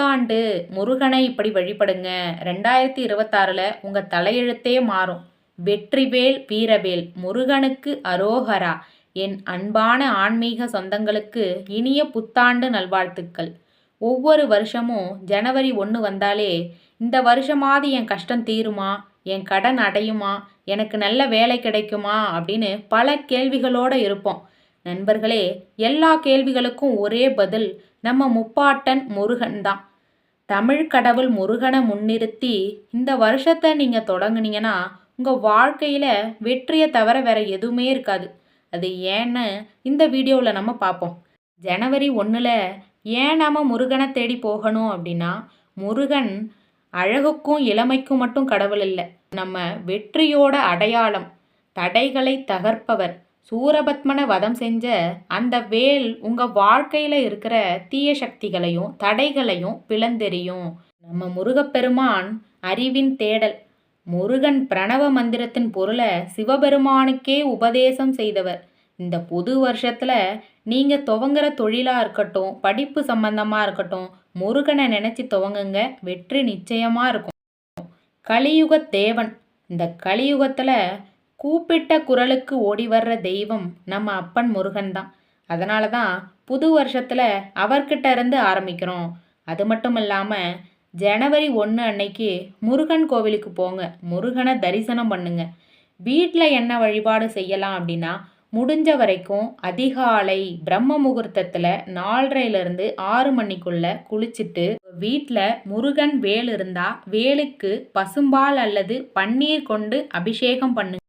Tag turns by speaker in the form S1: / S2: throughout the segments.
S1: புத்தாண்டு முருகனை இப்படி வழிபடுங்க. ரெண்டாயிரத்தி இருபத்தாறில் உங்கள் தலையெழுத்தே மாறும். வெற்றிவேல் வீரவேல் முருகனுக்கு அரோகரா. என் அன்பான ஆன்மீக சொந்தங்களுக்கு இனிய புத்தாண்டு நல்வாழ்த்துக்கள். ஒவ்வொரு வருஷமும் ஜனவரி ஒன்று வந்தாலே இந்த வருஷமாவது என் கஷ்டம் தீருமா? என் கடன் அடையுமா? எனக்கு நல்ல வேலை கிடைக்குமா? அப்படின்னு பல கேள்விகளோடு இருப்போம். நண்பர்களே எல்லா கேள்விகளுக்கும் ஒரே பதில் நம்ம முப்பாட்டன் முருகன் தான் தமிழ் கடவுள் முருகனை முன்னிறுத்தி இந்த வருஷத்தை நீங்கள் தொடங்குனீங்கன்னா உங்கள் வாழ்க்கையில் வெற்றியை தவிர வேறு எதுவுமே இருக்காது. அது ஏன்னு இந்த வீடியோவில் நம்ம பார்ப்போம். ஜனவரி ஒன்றில் ஏன் நாம் முருகனை தேடி போகணும் அப்படின்னா முருகன் அழகுக்கும் இளமைக்கும் மட்டும் கடவுள் இல்லை. நம்ம வெற்றியோட அடையாளம் தடைகளை தகர்ப்பவர். சூரபத்மனை வதம் செஞ்ச அந்த வேல் உங்கள் வாழ்க்கையில் இருக்கிற தீய சக்திகளையும் தடைகளையும் பிளந்தெறியும். நம்ம முருகப்பெருமான் அறிவின் தேடல். முருகன் பிரணவ மந்திரத்தின் பொருளை சிவபெருமானுக்கே உபதேசம் செய்தவர். இந்த புது வருஷத்தில் நீங்கள் துவங்குற தொழிலாக இருக்கட்டும் படிப்பு சம்பந்தமாக இருக்கட்டும் முருகனை நினச்சி துவங்குங்க. வெற்றி நிச்சயமாக இருக்கும். கலியுக தேவன். இந்த கலியுகத்தில் கூப்பிட்ட குரலுக்கு ஓடி வர்ற தெய்வம் நம்ம அப்பன் முருகன் தான் அதனால தான் புது வருஷத்தில் அவர்கிட்ட இருந்து ஆரம்பிக்கிறோம். அது மட்டும் இல்லாமல் ஜனவரி ஒன்று அன்னைக்கு முருகன் கோவிலுக்கு போங்க. முருகனை தரிசனம் பண்ணுங்க. வீட்டில் என்ன வழிபாடு செய்யலாம் அப்படின்னா முடிஞ்ச வரைக்கும் அதிகாலை பிரம்ம முகூர்த்தத்தில் நாலரைலேருந்து ஆறு மணிக்குள்ளே குளிச்சுட்டு வீட்டில் முருகன் வேல் இருந்தால் வேலுக்கு பசும்பால் அல்லது பன்னீர் கொண்டு அபிஷேகம் பண்ணு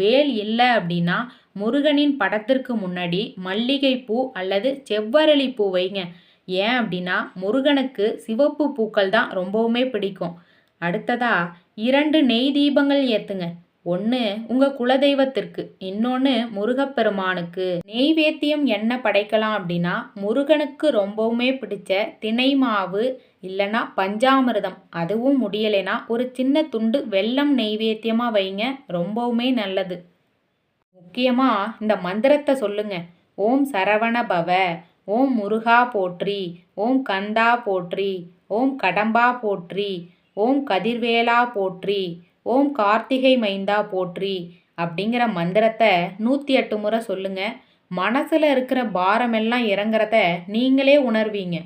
S1: வேல் இல்லை அப்படின்னா முருகனின் படத்திற்கு முன்னாடி மல்லிகை பூ அல்லது செவ்வரளி பூ வைங்க. ஏன் அப்படின்னா முருகனுக்கு சிவப்பு பூக்கள் தான் ரொம்பவுமே பிடிக்கும். அடுத்ததா இரண்டு நெய் தீபங்கள் ஏற்றுங்க ஒன்று உங்கள் குலதெய்வத்திற்கு இன்னொன்று முருகப்பெருமானுக்கு. நெய்வேத்தியம் என்ன படைக்கலாம் அப்படின்னா முருகனுக்கு ரொம்பவுமே பிடிச்ச தினை மாவு இல்லைன்னா பஞ்சாமிரதம். அதுவும் முடியலைன்னா ஒரு சின்ன துண்டு வெல்லம் நெய்வேத்தியமாக வைங்க ரொம்பவுமே நல்லது. முக்கியமாக இந்த மந்திரத்தை சொல்லுங்க. ஓம் சரவண பவ ஓம் முருகா போற்றி ஓம் கந்தா போற்றி ஓம் கடம்பா போற்றி ஓம் கதிர்வேலா போற்றி ஓம் கார்த்திகை மைந்தா போற்றி அப்படிங்கிற மந்திரத்தை நூற்றி எட்டு முறை சொல்லுங்க. மனசில் இருக்கிற பாரமெல்லாம் இறங்குறத நீங்களே உணர்வீங்க.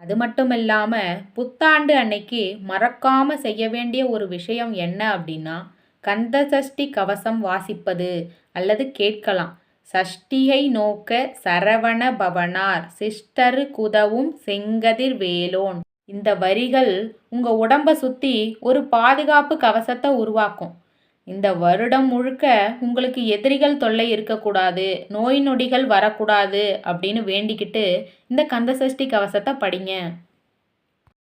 S1: அது மட்டும் இல்லாமல் புத்தாண்டு அன்னைக்கு மறக்காமல் செய்ய வேண்டிய ஒரு விஷயம் என்ன அப்படின்னா கந்த சஷ்டி கவசம் வாசிப்பது அல்லது கேட்கலாம். சஷ்டியை நோக்க சரவண பவனார் சிஸ்டரு குதவும் செங்கதிர் வேலோன். இந்த வரிகள் உங்கள் உடம்பை சுற்றி ஒரு பாதுகாப்பு கவசத்தை உருவாக்கும். இந்த வருடம் முழுக்க உங்களுக்கு எதிரிகள் தொல்லை இருக்கக்கூடாது நோய் நொடிகள் வரக்கூடாது அப்படின்னு வேண்டிக்கிட்டு இந்த கந்தசஷ்டி கவசத்தை படிங்க.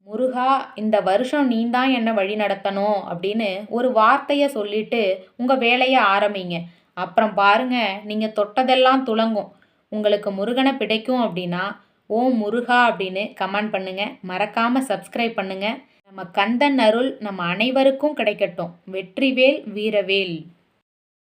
S1: முருகா இந்த வருஷம் நீ தான் என்னை வழி நடத்தணும் அப்படின்னு ஒரு வார்த்தையை சொல்லிட்டு உங்கள் வேலையை ஆரம்பிங்க. அப்புறம் பாருங்க நீங்கள் தொட்டதெல்லாம் துளங்கும். உங்களுக்கு முருகனை பிடிக்கும் அப்படின்னா ஓம் முருகா அப்படின்னு கமெண்ட் பண்ணுங்கள் மறக்காமல் சப்ஸ்கிரைப் பண்ணுங்கள் நம்ம கந்தன் அருள் நம்ம அனைவருக்கும் கிடைக்கட்டும். வெற்றிவேல் வீரவேல்.